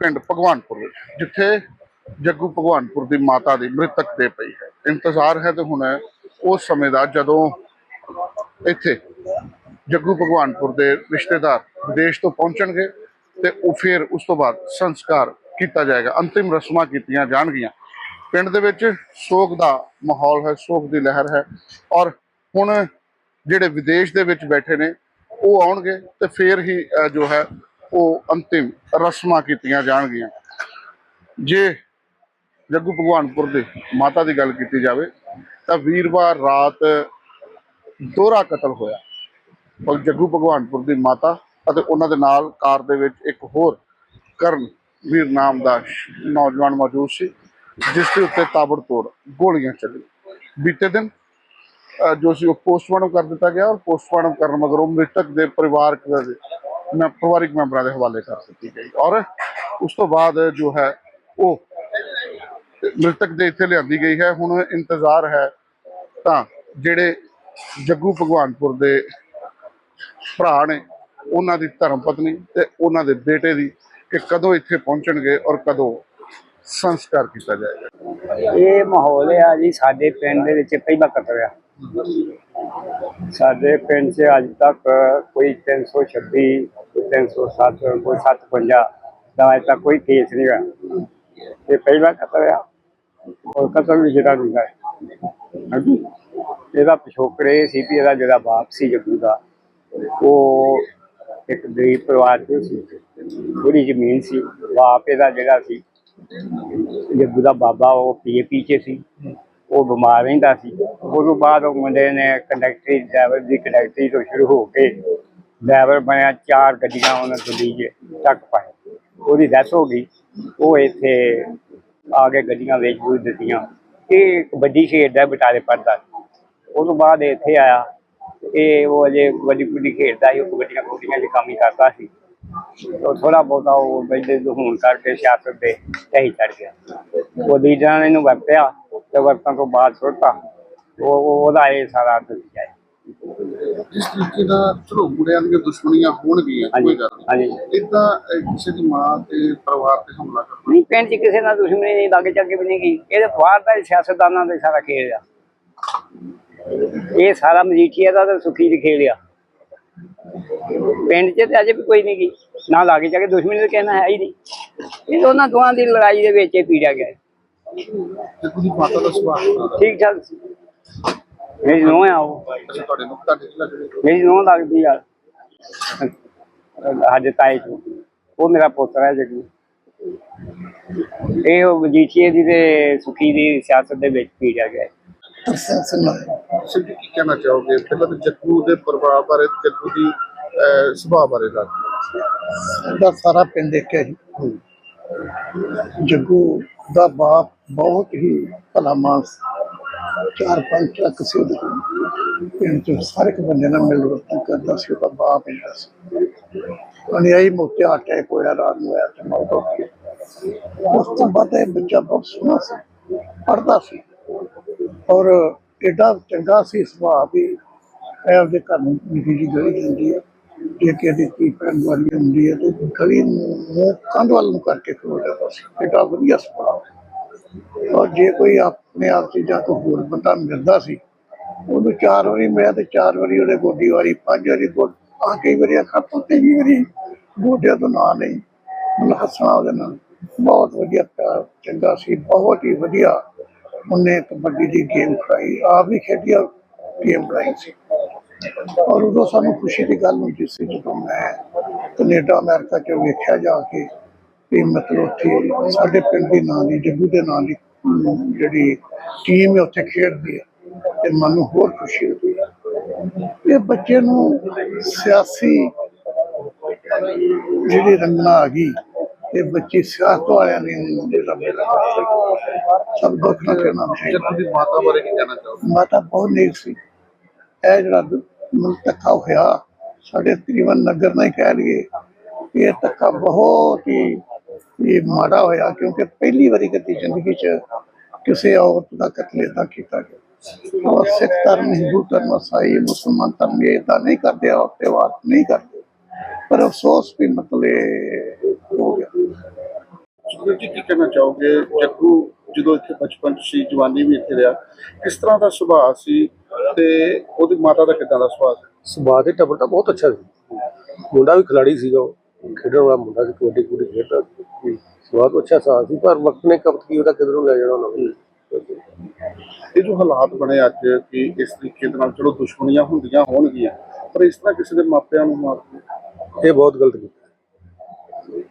ਪਿੰਡ ਭਗਵਾਨਪੁਰ ਵਿੱਚ ਜਿੱਥੇ ਜੱਗੂ ਭਗਵਾਨਪੁਰ ਦੀ ਮਾਤਾ ਦੀ ਮ੍ਰਿਤਕ ਦੇ ਪਈ ਹੈ। ਇੰਤਜ਼ਾਰ ਹੈ ਤੇ ਹੁਣ ਉਸ ਸਮੇਂ ਦਾ ਜਦੋਂ ਇੱਥੇ ਜੱਗੂ ਭਗਵਾਨਪੁਰ ਦੇ ਰਿਸ਼ਤੇਦਾਰ ਵਿਦੇਸ਼ ਤੋਂ ਪਹੁੰਚਣਗੇ ਤੇ ਉਹ ਫਿਰ ਉਸ ਤੋਂ ਬਾਅਦ ਸੰਸਕਾਰ ਕੀਤਾ ਜਾਏਗਾ। ਅੰਤਿਮ ਰਸਮਾਂ ਕੀਤੀਆਂ ਜਾਣਗੀਆਂ। ਪਿੰਡ ਦੇ ਵਿੱਚ ਸੋਗ ਦਾ ਮਾਹੌਲ ਹੈ, ਸੋਗ ਦੀ ਲਹਿਰ ਹੈ ਔਰ ਹੁਣ ਜਿਹੜੇ ਵਿਦੇਸ਼ ਦੇ ਵਿੱਚ ਬੈਠੇ ਨੇ, ਉਹ ਆਉਣਗੇ ਤੇ ਫਿਰ ਹੀ ਜੋ ਹੈ ਉਹ ਅੰਤਿਮ ਰਸਮਾਂ ਕੀਤੀਆਂ ਜਾਣਗੀਆਂ। ਜੇ ਜੱਗੂ ਭਗਵਾਨਪੁਰ ਦੇ ਮਾਤਾ ਦੀ ਗੱਲ ਕੀਤੀ ਜਾਵੇ, ਤਾਂ ਵੀਰਵਾਰ ਰਾਤ ਦੋਹਰਾ ਕਤਲ ਹੋਇਆ। ਔਰ ਜੱਗੂ ਭਗਵਾਨਪੁਰ ਦੀ ਮਾਤਾ ਅਤੇ ਉਹਨਾਂ ਦੇ ਨਾਲ ਕਾਰ ਦੇ ਵਿੱਚ ਇੱਕ ਹੋਰ ਕਰਨ ਵੀਰ ਨਾਮ ਦਾ ਨੌਜਵਾਨ ਮੌਜੂਦ ਸੀ, ਜਿਸ ਦੇ ਉੱਤੇ ਤਾਬੜਤੋੜ ਗੋਲੀਆਂ ਚੱਲੀ ਬੀਤੇ ਦਿਨ ਜੋ ਸੀ ਉਹ ਪੋਸਟਮਾਰਟਮ ਕਰ ਦਿੱਤਾ ਗਿਆ ਔਰ ਪੋਸਟਮਾਰਟਮ ਕਰਨ ਮਗਰੋਂ ਮ੍ਰਿਤਕ ਦੇ ਪਰਿਵਾਰਕ ਮੈਂ ਪਰਿਵਾਰਿਕ ਮੈਂਬਰਾਂ ਦੇ ਹਵਾਲੇ ਕਰ ਦਿੱਤੀ ਗਈ। ਔਰ ਉਸ ਤੋਂ ਬਾਅਦ ਜੋ ਹੈ, ਉਹ ਮ੍ਰਿਤਕ ਦੇ ਇੱਥੇ ਲਿਆਂਦੀ ਗਈ ਹੈ। ਹੁਣ ਇੰਤਜ਼ਾਰ ਹੈ ਤਾਂ ਜਿਹੜੇ ਜੱਗੂ ਭਗਵਾਨਪੁਰ ਦੇ ਭਰਾ ਨੇ, ਉਹਨਾਂ ਦੀ ਧਰਮ ਪਤਨੀ ਤੇ ਉਹਨਾਂ ਦੇ ਬੇਟੇ ਦੀ ਕਿ ਕਦੋਂ ਇੱਥੇ ਪਹੁੰਚਣਗੇ ਔਰ ਕਦੋਂ ਸੰਸਕਾਰ ਕੀਤਾ ਜਾਏਗਾ। ਇਹ ਮਾਹੌਲ ਆ ਜੀ, ਸਾਡੇ ਪਿੰਡ ਦੇ ਵਿੱਚ ਪਹਿਲਾ ਕਤਲ ਆ। ਸਾਡੇ ਪਿੰਡ 'ਚ ਅੱਜ ਤੱਕ ਕੋਈ 326 ਕੋਈ 307 ਕੋਈ 755 ਦਾ ਅਜੇ ਤੱਕ ਕੋਈ ਕੇਸ ਨਹੀਂ ਹੋਇਆ। ਇਹ ਪਹਿਲਾ ਕਤਲ ਆ ਔਰ ਕਤਲ ਵੀ ਜਿਹੜਾ ਨਹੀਂ ਹੈ। ਇਹਦਾ ਪਿਛੋਕੜੇ ਸੀ ਵੀ ਇਹਦਾ ਜਿਹੜਾ ਬਾਪ ਸੀ ਜੱਗੂ ਦਾ, ਉਹ ਇੱਕ ਗਰੀਬ ਪਰਿਵਾਰ ਤੋਂ ਸੀ। ਪੂਰੀ ਜ਼ਮੀਨ ਸੀ। ਬਾਪ ਇਹਦਾ ਜਿਹੜਾ ਸੀ, ਜੱਗੂ ਦਾ ਬਾਬਾ, ਉਹ ਪੀਏਪੀ ਚ ਸੀ। ਉਹ ਬਿਮਾਰ ਰਹਿੰਦਾ ਸੀ। ਉਸ ਤੋਂ ਬਾਅਦ ਉਹ ਮੁੰਡੇ ਨੇ ਕੰਡਕਟਰੀ ਡਰਾਈਵਰ ਦੀ ਕੰਡਕਟਰੀ ਤੋਂ ਸ਼ੁਰੂ ਹੋ ਕੇ ਡਰਾਈਵਰ ਬਣਿਆ, ਚਾਰ ਗੱਡੀਆਂ ਉਹਨਾਂ ਗੱਡੀ 'ਚ ਤੱਕ ਪਾਏ ਉਹਦੀ ਡੈਥ ਹੋ ਗਈ। ਉਹ ਇੱਥੇ ਆ ਕੇ ਗੱਡੀਆਂ ਵੇਚ ਬੂਝ ਦਿੱਤੀਆਂ। ਇਹ ਇੱਕ ਵੱਡੀ ਖੇਡ ਹੈ ਬਟਾਲੇ ਪੜਦਾ ਉਸ ਤੋਂ ਬਾਅਦ ਇੱਥੇ ਆਇਆ। ਇਹ ਉਹ ਅਜੇ ਵੱਡੀ ਕੁੜੀ ਖੇਡਦਾ ਸੀ, ਉਹ ਕਬੱਡੀਆਂ ਕੁੜੀਆਂ 'ਚ ਕੰਮ ਹੀ ਕਰਦਾ ਸੀ। ਉਹ ਥੋੜਾ ਬਹੁਤਾ ਉਹ ਬੈਠੇ ਹੋਣ ਕਰਕੇ ਸਿਆਸਤ ਦੇ ਢਹਿ ਚੜ ਗਿਆ। ਉਹ ਲੀਡਰਾਂ ਨੇ ਇਹਨੂੰ ਵਰਤਿਆ। ਤੇ ਵਰਤਣ ਤੋਂ ਬਾਅਦ ਛੋਟਾ ਉਹ ਉਹ- ਉਹਦਾ ਇਹ ਸਾਰਾ ਨਤੀਜਾ ਹੈ ਜਿਸ ਤਰੀਕੇ ਨਾਲ ਚਲੋ ਮੁੰਡਿਆਂ ਦੀਆਂ ਦੁਸ਼ਮਣੀਆਂ ਹੋਣਗੀਆਂ ਕੋਈ ਗੱਲ ਨਹੀਂ। ਇਦਾਂ ਕਿਸੇ ਦੀ ਮਾਂ ਤੇ ਪਰਿਵਾਰ ਤੇ ਹਮਲਾ ਕਰਨਾ। ਨਹੀਂ ਪਿੰਡ 'ਚ ਕਿਸੇ ਨਾਲ ਦੁਸ਼ਮਣੀ ਨਹੀਂ ਲੱਗ ਚੱਕੇ ਵੀ ਨਹੀਂ ਗਈ। ਇਹਦੇ ਬਾਹਰ ਦਾ ਸਿਆਸਤਦਾਨਾਂ ਦਾ ਸਾਰਾ ਖੇਡ ਆ। ਇਹ ਸਾਰਾ ਮਜੀਠੀਆ ਦਾ ਤੇ ਸੁਖੀ ਦੀ ਖੇਡ ਆ। ਪਿੰਡ 'ਚ ਤੇ ਅਜੇ ਵੀ ਕੋਈ ਨਹੀਂ ਗਈ। ਨਾ ਲਾਗੇ ਜਾ ਕੇ ਦੁਸ਼ਮਣੀ ਤਾਂ ਕਹਿਣਾ ਹੈ ਹੀ ਨਹੀਂ। ਇਹ ਉਹਨਾਂ ਦੋਵਾਂ ਦੀ ਲੜਾਈ ਦੇ ਵਿੱਚ ਹੀ ਪੀੜਿਆ ਗਿਆ। ਤੇ ਤੁਸੀਂ ਮਾਤਾ ਦਾ ਸੁਭਾਅ ਸੁਣਾ ਦਿਓ। ਠੀਕ ਠਾਕ ਸੀ। ਮੇਰੀ ਨੂੰਹ ਆ ਉਹ। ਅੱਛਾ ਤੁਹਾਡੇ ਨੂੰ ਤੁਹਾਡੇ ਚ ਲੱਗਦੇ ਮੇਰੀ ਨੂੰਹ ਲੱਗਦੀ ਆ। ਸਾਡੇ ਤਾਏ ਚ। ਉਹ ਮੇਰਾ ਪੁੱਤਰ ਹੈ ਜੱਗੂ। ਇਹ ਉਹ ਵਜੀਠੀਏ ਦੀ ਤੇ ਸੁਖੀ ਦੀ ਸਿਆਸਤ ਦੇ ਵਿੱਚ ਪੀੜਿਆ ਗਿਆ। ਹੈ। ਸਿੱਧੀ ਕੀ ਕਹਿਣਾ ਚਾਹੋਗੇ? ਪਹਿਲਾਂ ਤਾਂ ਜੱਗੂ ਦੇ ਪਰਿਵਾਰ ਬਾਰੇ ਤੇ ਜੱਗੂ ਦੀ ਅਹ, ਸੁਭਾਅ ਬਾਰੇ ਦੱਸ ਦਿਓ। ਦਾ ਸਾਰਾ ਪਿੰਡ ਦੇਖਿਆ ਜੀ ਜੱਗੂ ਦਾ ਬਾਪ ਬਹੁਤ ਹੀ ਭਲਾ ਮਾਨਸ। ਚਾਰ ਪੰਜ ਟਰੱਕ ਸੀ ਉਹਦੇ ਕੋਲ। ਪਿੰਡ ਚ ਸਾਰੇ ਇੱਕ ਬੰਦੇ ਨਾਲ ਮਿਲ ਵਰਤਨ ਕਰਦਾ ਸੀ, ਉਹਦਾ ਬਾਪ ਇੰਦਾ ਸੀ। ਅਨਿਆਈ ਮੋਤਿਆ ਅਟੈਕ ਹੋਇਆ ਰਾਤ ਨੂੰ ਆਇਆ ਤੇ ਮੌਤ ਹੋ ਗਈ। ਉਸ ਤੋਂ ਬਾਅਦ ਇਹ ਬੱਚਾ ਬਹੁਤ ਸੋਹਣਾ ਸੀ ਪੜਦਾ ਸੀ। ਔਰ ਏਡਾ ਚੰਗਾ ਸੀ ਸੁਭਾਅ ਵੀ, ਇਹ ਉਹਦੇ ਘਰ ਨੂੰ ਨਿੱਕੀ ਜਿਹੀ ਗਲੀ ਜਾਂਦੀ ਹੈ। ਜੇ ਕਿਤੇ ਕੀ ਪੈਣ ਵਾਲੀ ਹੁੰਦੀ ਹੈ ਤੇ ਗਲੀ ਨੂੰ ਕੰਧ ਵੱਲ ਨੂੰ ਕਰਕੇ ਖਲੋ ਜਾਂਦਾ ਸੀ। ਏਡਾ ਵਧੀਆ ਸੁਭਾਅ। ਔਰ ਜੇ ਕੋਈ ਆਪਣੇ ਆਪ ਚੀਜ਼ਾਂ ਤੋਂ ਹੋਰ ਬੰਦਾ ਮਿਲਦਾ ਸੀ, ਉਹਨੂੰ ਚਾਰ ਵਾਰੀ ਮਿਲਿਆ ਤੇ ਚਾਰ ਵਾਰੀ ਉਹਦੇ ਗੋਡੀ ਵਾਰੀ, ਪੰਜ ਵਾਰੀ ਗੋਡ, ਆ ਕਈ ਵਾਰੀ ਅੱਖਾਂ ਤੋਂ ਤੇ ਵਾਰੀ ਗੋਡਿਆਂ ਤੋਂ ਨਾ ਨਹੀਂ। ਮਤਲਬ ਹੱਸਣਾ ਉਹਦੇ ਨਾਲ ਬਹੁਤ ਵਧੀਆ ਪਿਆਰ, ਚੰਗਾ ਸੀ, ਬਹੁਤ ਹੀ ਵਧੀਆ। ਉਹਨੇ ਕਬੱਡੀ ਦੀ ਗੇਮ ਖਿਡਾਈ, ਆਪ ਵੀ ਖੇਡੀ ਔਰ ਗੇਮ ਖਿਡਾਈ ਸੀ। ਔਰ ਉਦੋਂ ਸਾਨੂੰ ਖੁਸ਼ੀ ਦੀ ਗੱਲ ਹੁੰਦੀ ਸੀ ਜਦੋਂ ਮੈਂ ਕੈਨੇਡਾ, ਅਮਰੀਕਾ ਚ ਵੇਖਿਆ ਜਾ ਕੇ ਵੀ ਮਤਲਬ ਉੱਥੇ ਸਾਡੇ ਪਿੰਡ ਦੀ ਨਾਂ ਦੀ ਜੱਗੂ ਦੇ ਨਾਂ ਦੀ ਜਿਹੜੀ ਟੀਮ ਹੈ ਉੱਥੇ ਖੇਡਦੀ ਹੈ ਤੇ ਮਨ ਨੂੰ ਹੋਰ ਖੁਸ਼ੀ ਹੁੰਦੀ ਹੈ। ਇਹ ਬੱਚੇ ਨੂੰ ਸਿਆਸੀ ਜਿਹੜੀ ਰੰਗਣਾ ਆ ਗਈ ਇਹ ਬੱਚੇ ਸਿਆਸਤ ਵਾਲਿਆਂ ਨੇ ਇਹਨੂੰ ਜਿਹੜਾ ਮੇਰਾ ਸਭ ਨਾਲ ਕਹਿਣਾ ਚਾਹੀਦਾ। ਦੀ ਮਾਤਾ ਬਾਰੇ ਕੀ ਕਹਿਣਾ ਚਾਹੋਗੇ? ਮਾਤਾ ਬਹੁਤ ਨੇਕ ਸੀ। ਇਹ ਜਿਹੜਾ ਮਨ ਹੋਇਆ ਸਾਡੇ ਤਕਰੀਬਨ ਨਗਰ ਨਾਲ ਹੀ ਕਹਿ ਲਈਏ ਕਿ ਇਹ ਧੱਕਾ ਬਹੁਤ ਹੀ ਇਹ ਮਾੜਾ ਹੋਇਆ ਕਿਉਂਕਿ ਪਹਿਲੀ ਵਾਰੀ ਕਦੀ ਜ਼ਿੰਦਗੀ 'ਚ ਕਿਸੇ ਔਰਤ ਦਾ ਕਤਲ ਏਦਾਂ ਕੀਤਾ ਗਿਆ। ਔਰ ਸਿੱਖ ਧਰਮ ਹਿੰਦੂ ਧਰਮ ਇਸਾਈ ਮੁਸਲਮਾਨ ਧਰਮ ਇਹ ਤਾਂ ਨਹੀਂ ਕਰਦੇ ਔਰ ਤਿਉਹਾਰ ਨਹੀਂ ਕਰਦੇ। ਪਰ ਅਫਸੋਸ ਵੀ ਮਤਲਬ ਇਹ ਹੋ ਗਿਆ। ਜੀ ਕੀ ਕਹਿਣਾ ਚਾਹੋਗੇ? ਜੱਗੂ ਜਦੋਂ ਇੱਥੇ ਬਚਪਨ 'ਚ ਸੀ ਜਵਾਨੀ ਵੀ ਇੱਥੇ ਰਿਹਾ ਕਿਸ ਤਰ੍ਹਾਂ ਦਾ ਸੁਭਾਅ ਸੀ ਤੇ ਉਹਦੀ ਮਾਤਾ ਦਾ ਕਿੱਦਾਂ ਦਾ ਸੁਭਾਅ ਸੀ? ਸੁਭਾਅ ਤੇ ਟੱਬਰ ਬਹੁਤ ਅੱਛਾ ਸੀ। ਮੁੰਡਾ ਵੀ ਖਿਲਾੜੀ ਸੀਗਾ ਉਹ। ਖੇਡਣ ਵਾਲਾ ਮੁੰਡਾ ਸੀ ਕਬੱਡੀ ਕਬੱਡੀ ਖੇਡਦਾ ਸੀ ਸੁਭਾਅ ਤੋਂ ਅੱਛਾ ਸਾਹ ਸੀ ਪਰ ਵਕਤ ਨੇ ਕਬਤ ਕੀ ਉਹਦਾ ਕਿਧਰੋਂ ਲੈ ਜਾਣਾ ਉਹਨਾਂ ਇਹ ਜੋ ਹਾਲਾਤ ਬਣੇ ਅੱਜ ਕਿ ਇਸ ਤਰੀਕੇ ਦੇ ਨਾਲ ਚਲੋ ਦੁਸ਼ਮਣੀਆਂ ਹੁੰਦੀਆਂ ਹੋਣਗੀਆਂ ਪਰ ਇਸ ਤਰ੍ਹਾਂ ਕਿਸੇ ਦੇ ਮਾਪਿਆਂ ਨੂੰ ਮਾਰਦੇ ਇਹ ਬਹੁਤ ਗਲਤ ਕੀਤਾ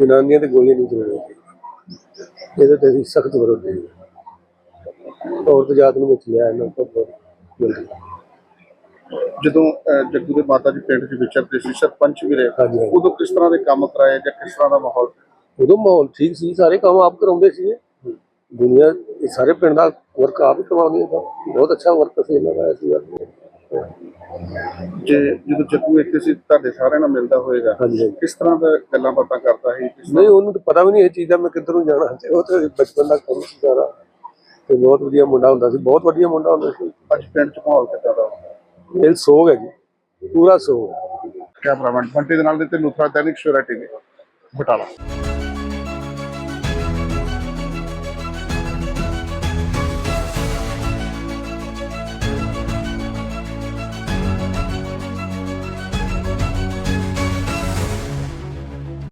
ਜਨਾਨੀਆਂ ਤੇ ਗੋਲੀਆਂ ਨਹੀਂ ਚਲਾਉਣੀਆਂ। ਇਹਦੇ ਤੇ ਅਸੀਂ ਸਖਤ ਵਿਰੋਧ ਹਾਂ ਔਰਤ ਜਾਤ ਨੂੰ ਵਿੱਚ ਲਿਆ ਇਹਨਾਂ ਤੋਂ ਬਹੁਤ ਗਲਤ। ਜਦੋਂ ਜੱਗੂ ਦੇ ਮਾਤਾ ਜੀ ਪਿੰਡ 'ਚ ਵਿਚਰਦੇ ਸੀ ਸਰਪੰਚ ਵੀ ਰਹੇ। ਉਦੋਂ ਕਿਸ ਤਰ੍ਹਾਂ ਦੇ ਕੰਮ ਕਰਾਏ ਜਾਂ ਕਿਸ ਤਰ੍ਹਾਂ ਦਾ ਮਾਹੌਲ? ਸੀ? ਉਦੋਂ ਮਾਹੌਲ ਠੀਕ ਸੀ ਸਾਰੇ ਕੰਮ ਆਪ ਕਰਾਉਂਦੇ ਸੀ ਦੁਨੀਆ ਸਾਰੇ ਪਿੰਡ ਦਾ ਵਰਕ ਆਪ ਹੀ ਕਰਵਾਉਂਦੇ ਸੀ ਬਹੁਤ ਅੱਛਾ ਵਰਕ ਸੀ ਇਹਨਾਂ ਦਾ ਹੈ। ਜੇ ਜਦੋਂ ਜੱਗੂ ਇੱਥੇ ਸੀ ਤੁਹਾਡੇ ਸਾਰਿਆਂ ਨਾਲ ਮਿਲਦਾ ਹੋਏਗਾ। ਕਿਸ ਤਰ੍ਹਾਂ ਦਾ ਗੱਲਾਂ ਬਾਤਾਂ ਕਰਦਾ ਸੀ? ਨਹੀਂ ਉਹਨੂੰ ਤਾਂ ਪਤਾ ਵੀ ਨਹੀਂ ਇਹ ਚੀਜ਼ ਦਾ ਮੈਂ ਕਿੱਧਰ ਨੂੰ ਜਾਣਾ। ਤੇ ਉਹ ਤਾਂ ਬਚਪਨ ਦਾ ਕੰਮ ਸੀ ਸਾਰਾ। ਤੇ ਬਹੁਤ ਵਧੀਆ ਮੁੰਡਾ ਹੁੰਦਾ ਸੀ ਬਹੁਤ ਵਧੀਆ ਮੁੰਡਾ ਹੁੰਦਾ ਸੀ। ਅੱਜ ਪਿੰਡ 'ਚ ਮਾਹੌਲ ਕਿੱਦਾਂ ਦਾ ਇਹ ਸੋਗ ਹੈ ਜੀ, ਪੂਰਾ ਸੋਗ ਕੈਮਰਾਮੈਨ ਬੰਟੀ ਦੇ ਨਾਲ ਦੇ ਤੇ ਨੁਥਰਾ, ਦੈਨਿਕ ਸਵੇਰਾ ਟੀਵੀ, ਬਟਾਲਾ।